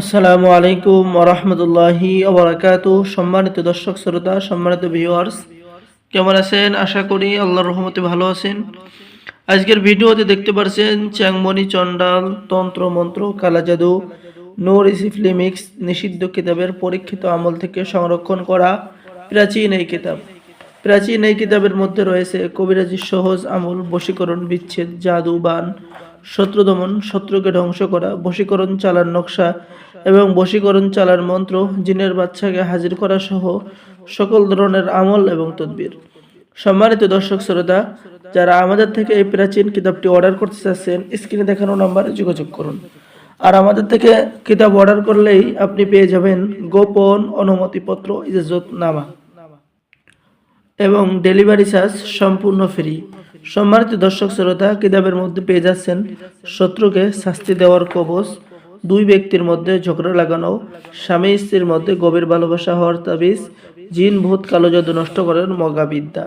আসসালামু আলাইকুম ওরহমতুল্লাহি ওবরাকাতু সম্মানিত দর্শক, শ্রোতা, সম্মানিত ভিউয়ার্স কেমন আছেন? আশা করি আল্লাহর রহমতে ভালো আছেন। আজকের ভিডিওতে দেখতে পাচ্ছেন চ্যাংমণি চণ্ডাল তন্ত্র মন্ত্র কালা জাদু নূর ইসিফলি মিক্স নিষিদ্ধ কিতাবের পরীক্ষিত আমল থেকে সংরক্ষণ করা প্রাচীন এই কিতাব। প্রাচীন এই কিতাবের মধ্যে রয়েছে কবিরাজির সহজ আমল, বশীকরণ, বিচ্ছেদ জাদু বান শত্রু দমন শত্রুকে ধ্বংস করা, বশীকরণ চালার নকশা এবং বশীকরণ চালার মন্ত্র, জিনের বাচ্চাকে হাজির করা সহ সকল ধরনের আমল এবং তদবির। সম্মানিত দর্শক শ্রোতা, যারা আমাদের থেকে এই প্রাচীন কিতাবটি অর্ডার করতে চাচ্ছেন, স্ক্রিনে দেখানো নাম্বারে যোগাযোগ করুন। আর আমাদের থেকে কিতাব অর্ডার করলেই আপনি পেয়ে যাবেন গোপন অনুমতিপত্র ইজাজত নামা এবং ডেলিভারি চার্জ সম্পূর্ণ ফ্রি। সম্মানিত দর্শক শ্রোতা, কিতাবের মধ্যে পেয়ে যাচ্ছেন শত্রুকে শাস্তি দেওয়ার কবচ, দুই ব্যক্তির মধ্যে ঝগড়া লাগানো, স্বামী স্ত্রীর মধ্যে গভীর ভালোবাসা হওয়ার তাবিজ, জিন ভূত কালো জাদু নষ্ট করার মগাবিদ্যা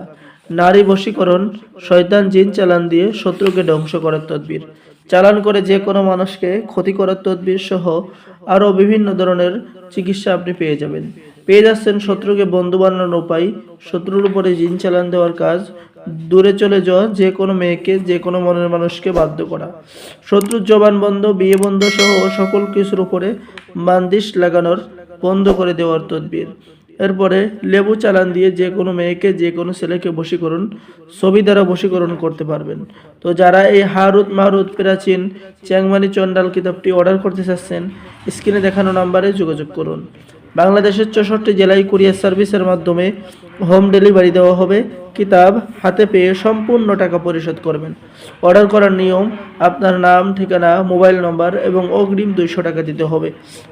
নারী বশীকরণ, শয়তান জিন চালান দিয়ে শত্রুকে ধ্বংস করার তদবির। চালান করে যে কোনো মানুষকে ক্ষতি করার তদবির সহ আরও বিভিন্ন ধরনের চিকিৎসা আপনি পেয়ে যাবেন। পেয়ে যাচ্ছেন শত্রুকে বন্ধু বানানোর উপায়, শত্রুর উপরে জিন চালান দেওয়ার কাজ দূরে চলে যাওয়া যে কোনো মেয়েকে, যে কোনো মনের মানুষকে বাধ্য করা। শত্রুর জবান বন্ধ, বিয়ে বন্ধ সহ সকল কিছুর উপরে বান্দিশ লাগানোর বন্ধ করে দেওয়ার তদবির। এরপরে লেবু চালান দিয়ে যে কোনো মেয়েকে, যে কোনো ছেলেকে বশীকরণ, ছবি দ্বারা বশীকরণ করতে পারবেন। তো যারা এই হারুত মারুত প্রাচীন চ্যাংমানি চন্ডাল কিতাবটি অর্ডার করতে চাচ্ছেন, স্ক্রিনে দেখানো নাম্বারে যোগাযোগ করুন। বাংলাদেশের চৌষট্টি জেলায় কুরিয়ার সার্ভিসের মাধ্যমে হোম ডেলিভারি দেওয়া হবে। কিতাব হাতে পেয়ে সম্পূর্ণ টাকা পরিশোধ করবেন। অর্ডার করার নিয়ম, আপনার নাম, ঠিকানা, মোবাইল নম্বর এবং অগ্রিম দুইশো টাকা দিতে হবে।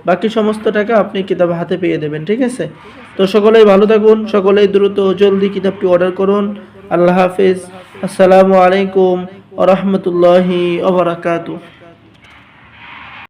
বাকি সমস্ত টাকা আপনি কিতাব হাতে পেয়ে দেবেন, ঠিক আছে? তো সকলেই ভালো থাকুন, সকলেই দ্রুত জলদি কিতাবটি অর্ডার করুন। আল্লাহ হাফিজ। আসসালামু আলাইকুম রহমতুল্লাহি ওবরাকাতু